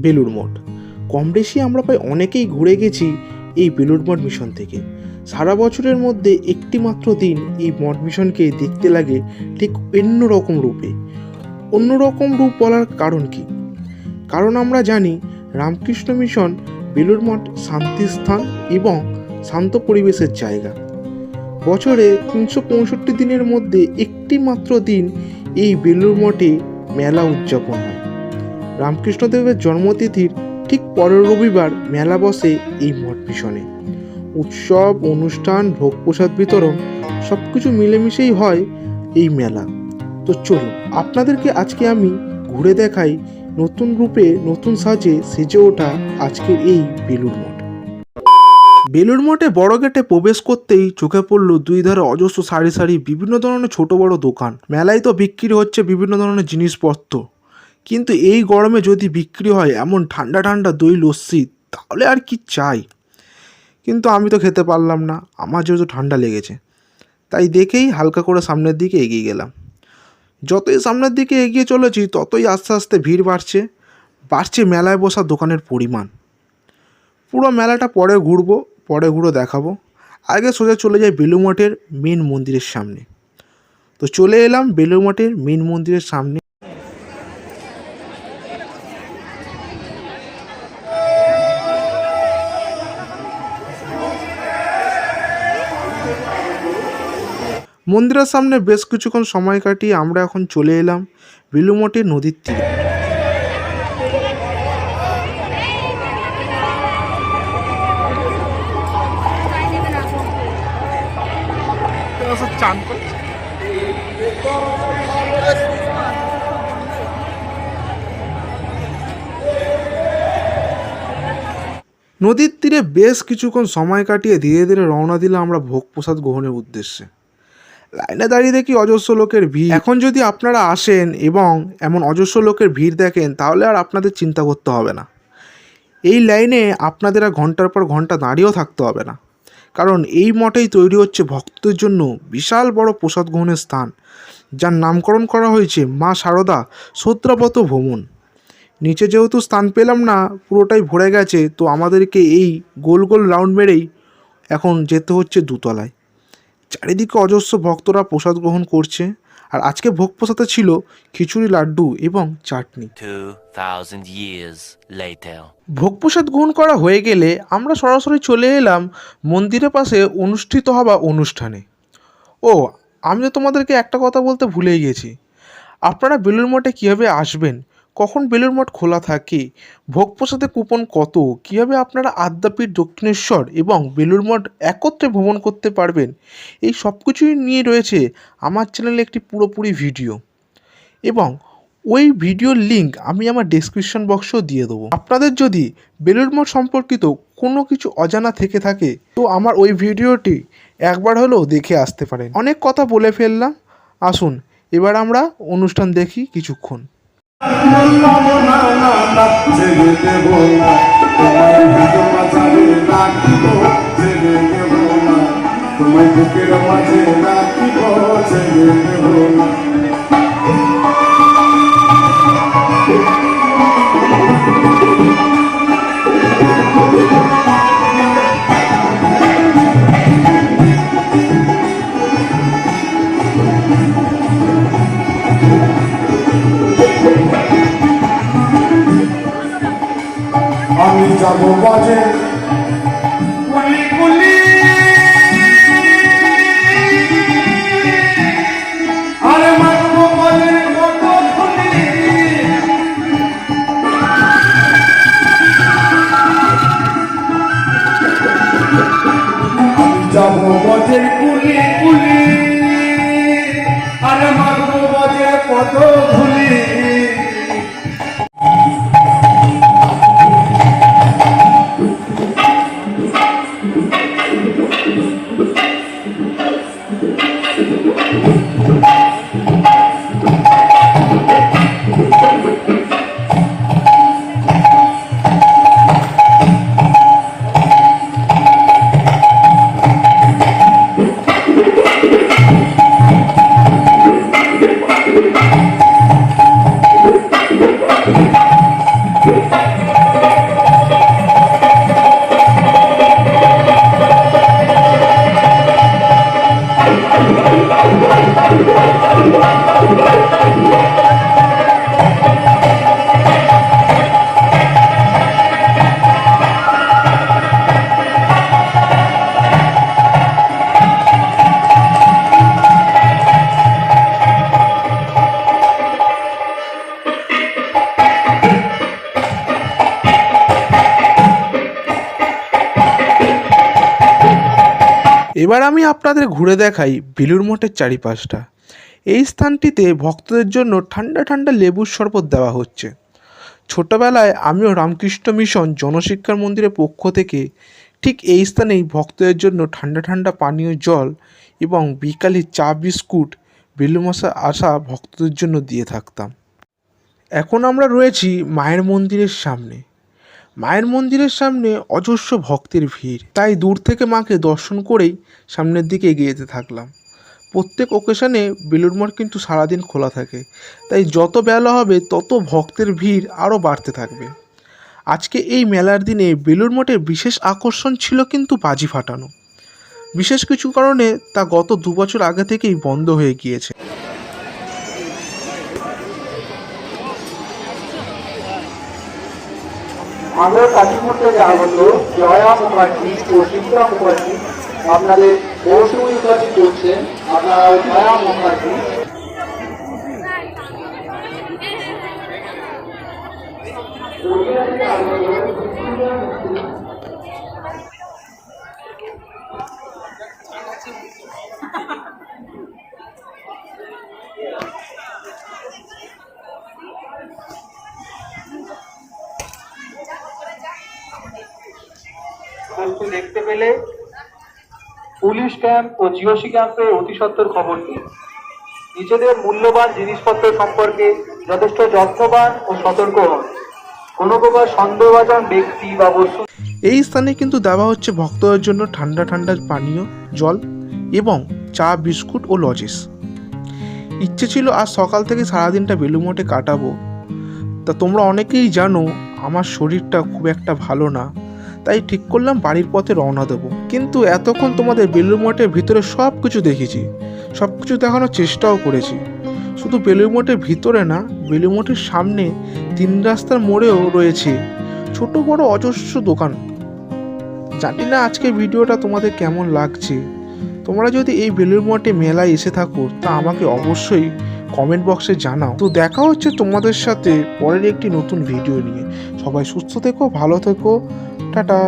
বেলুড় মঠ। কম বেশি আমরা প্রায় অনেকেই ঘুরে গেছি এই বেলুড় মঠ মিশন থেকে। সারা বছরের মধ্যে একটি মাত্র দিন এই মঠ মিশনকে দেখতে লাগে ঠিক অন্য রকম রূপে। অন্যরকম রূপ বলার কারণ কি? কারণ আমরা জানি রামকৃষ্ণ মিশন বেলুড় মঠ শান্তি স্থান এবং শান্ত পরিবেশের জায়গা। বছরে তিনশো পঁয়ষট্টি দিনের মধ্যে একটি মাত্র দিন এই বেলুড় মঠে মেলা উদযাপন হয়। রামকৃষ্ণদেবের জন্মতিথির ঠিক পরের রবিবার মেলা বসে এই মঠ মিশনে। উৎসব, অনুষ্ঠান ভোগ প্রসাদ বিতরণ সব কিছু মিলেমিশেই হয় এই মেলা। তো চলুন, আপনাদেরকে আজকে আমি ঘুরে দেখাই নতুন রূপে নতুন সাজে সেজে ওঠা আজকের এই বেলুড় মঠ। বেলুড় মঠে বড় গেটে প্রবেশ করতেই চোখে পড়ল দুই ধারে অজস্র সারি সারি বিভিন্ন ধরনের ছোট বড় দোকান। মেলায় তো বিক্রি হচ্ছে বিভিন্ন ধরনের জিনিসপত্র। কিন্তু এই গরমে যদি বিক্রি হয় এমন ঠান্ডা ঠান্ডা দই লস্যি, তাহলে আর কি চাই? কিন্তু আমি তো খেতে পারলাম না, আমার যেহেতু ঠান্ডা লেগেছে। তাই দেখেই হালকা করে সামনের দিকে এগিয়ে গেলাম। যতই সামনের দিকে এগিয়ে চলেছি, ততই আস্তে আস্তে ভিড় বাড়ছে বাড়ছে মেলায় বসা দোকানের পরিমাণ। পুরো মেলাটা পরে ঘুরবো, পরে ঘুরে দেখাবো। আগে সোজা চলে যাই বেলু মঠের মেন মন্দিরের সামনে। তো চলে এলাম বেলু মঠের মেন মন্দিরের সামনে। মন্দিরের সামনে বেশ কিছুক্ষণ সময় কাটিয়ে আমরা এখন চলে এলাম বেলুমঠে নদীর তীরে। নদীর তীরে বেশ কিছুক্ষণ সময় কাটিয়ে ধীরে ধীরে রওনা দিলাম আমরা ভোগ প্রসাদ গ্রহণের উদ্দেশ্যে। লাইনে দাঁড়িয়ে দেখি অজস্র লোকের ভিড়। এখন যদি আপনারা আসেন এবং এমন অজস্র লোকের ভিড় দেখেন, তাহলে আর আপনাদের চিন্তা করতে হবে না। এই লাইনে আপনাদের আর ঘণ্টার পর ঘণ্টা দাঁড়িয়েও থাকতে হবে না। কারণ এই মঠেই তৈরি হচ্ছে ভক্তদের জন্য বিশাল বড় প্রসাদ গ্রহণের স্থান, যার নামকরণ করা হয়েছে মা শারদা সত্রাবত ভ্রমণ। নিচে যেহেতু স্থান পেলাম না, পুরোটাই ভরে গেছে, তো আমাদেরকে এই গোল গোল রাউন্ড মেরেই এখন যেতে হচ্ছে দুতলায়। চারিদিকে অজস্র ভক্তরা প্রসাদ গ্রহণ করছে। আর আজকে ভোগ প্রসাদে ছিল খিচুড়ি লাড্ডু এবং চাটনি। 2,000 years later. ভোগ প্রসাদ গ্রহণ করা হয়ে গেলে আমরা সরাসরি চলে এলাম মন্দিরের পাশে অনুষ্ঠিত হওয়া অনুষ্ঠানে। ও আমি তো তোমাদেরকে একটা কথা বলতে ভুলেই গেছি। আপনারা বেলুর মঠে কীভাবে আসবেন? কখন বেলুর মঠ খোলা থাকে ভোগ প্রসাদে কুপন কত, কীভাবে আপনারা আদ্যাপীঠ, দক্ষিণেশ্বর এবং বেলুর মঠ একত্রে ভ্রমণ করতে পারবেন, এই সব কিছুই নিয়ে রয়েছে আমার চ্যানেলে একটি পুরোপুরি ভিডিও। এবং ওই ভিডিওর লিংক আমি আমার ডেসক্রিপশন বক্সেও দিয়ে দেবো। আপনাদের যদি বেলুড় মঠ সম্পর্কিত কোনো কিছু অজানা থেকে থাকে, তো আমার ওই ভিডিওটি একবার হলেও দেখে আসতে পারেন। অনেক কথা বলে ফেললাম। আসুন, এবার আমরা অনুষ্ঠান দেখি কিছুক্ষণ। তোমায় বুকের মাঝে রাখিব ছেড়ে দেব না বাজে। কুলি কুলি আরে মাত্র বাজে কত খুলি যাব বাজে। কুলি কুলি। আরে মাত্র বাজে কত এবার আমি আপনাদের ঘুরে দেখাই বেলুর মঠের চারিপাশটা। এই স্থানটিতে ভক্তদের জন্য ঠান্ডা ঠান্ডা লেবুর শরবত দেওয়া হচ্ছে। ছোটবেলায় আমিও রামকৃষ্ণ মিশন জনশিক্ষার মন্দিরের পক্ষ থেকে ঠিক এই স্থানেই ভক্তদের জন্য ঠান্ডা ঠান্ডা পানীয় জল এবং বিকালে চা বিস্কুট বেলুমশা আসা ভক্তদের জন্য দিয়ে থাকতাম। এখন আমরা রয়েছি মায়ের মন্দিরের সামনে। মায়ের মন্দিরের সামনে অজস্র ভক্তের ভিড়। তাই দূর থেকে মাকে দর্শন করেই সামনের দিকে এগিয়ে যেতে থাকলাম। প্রত্যেক ওকেশনে বেলুড় মঠ কিন্তু সারাদিন খোলা থাকে। তাই যত বেলা হবে, তত ভক্তের ভিড় আরও বাড়তে থাকবে। আজকে এই মেলার দিনে বেলুড় মঠের বিশেষ আকর্ষণ ছিল কিন্তু বাজি ফাটানো। বিশেষ কিছু কারণে তা গত দু বছর আগে থেকেই বন্ধ হয়ে গিয়েছে। আমরা কাশীপুর থেকে আগত জয়া মুখার্জি ও শিবরা মুখার্জি আপনাদের মৌসুমী কাজ করছেন আপনারা জয়া মুখার্জি। বস্তু দেখতে পেলে পুলিশ ক্যাম্প ও জিওসি ক্যাম্পে অতি সত্বর খবর দিন নিজেদের মূল্যবান জিনিসপত্র সম্পর্কে যথেষ্ট যত্নবান ও সতর্ক হন। কোনো প্রকার সন্দেহভাজন ব্যক্তি বা বস্তু এই স্থানে কিন্তু দেওয়া হচ্ছে ভক্তদের জন্য ঠান্ডা ঠান্ডা পানীয়, জল এবং চা, বিস্কুট ও লজেস। ইচ্ছে ছিল আজ সকাল থেকে সারাদিনটা বেলুমঠে কাটাবো। তা তোমরা অনেকেই জানো, আমার শরীরটা খুব একটা ভালো না। তাই ঠিক করলাম বাড়ির পথে রওনা দেবো। কিন্তু এতক্ষণ তোমাদের বেলুর মঠের ভিতরে সব কিছু দেখেছি সব কিছু দেখানোর চেষ্টাও করেছি। শুধু বেলুর মঠের ভিতরে না বেলুর মঠের সামনে তিন রাস্তার মোড়েও রয়েছে ছোট বড় অজস্র দোকান। জানি না আজকে ভিডিওটা তোমাদের কেমন লাগছে। তোমরা যদি এই বেলুর মঠে মেলায় এসে থাকো, তা আমাকে অবশ্যই কমেন্ট বক্সে জানাও। তো দেখা হচ্ছে তোমাদের সাথে পরের একটি নতুন ভিডিও নিয়ে। সবাই সুস্থ থেকো, ভালো থেকো টাটা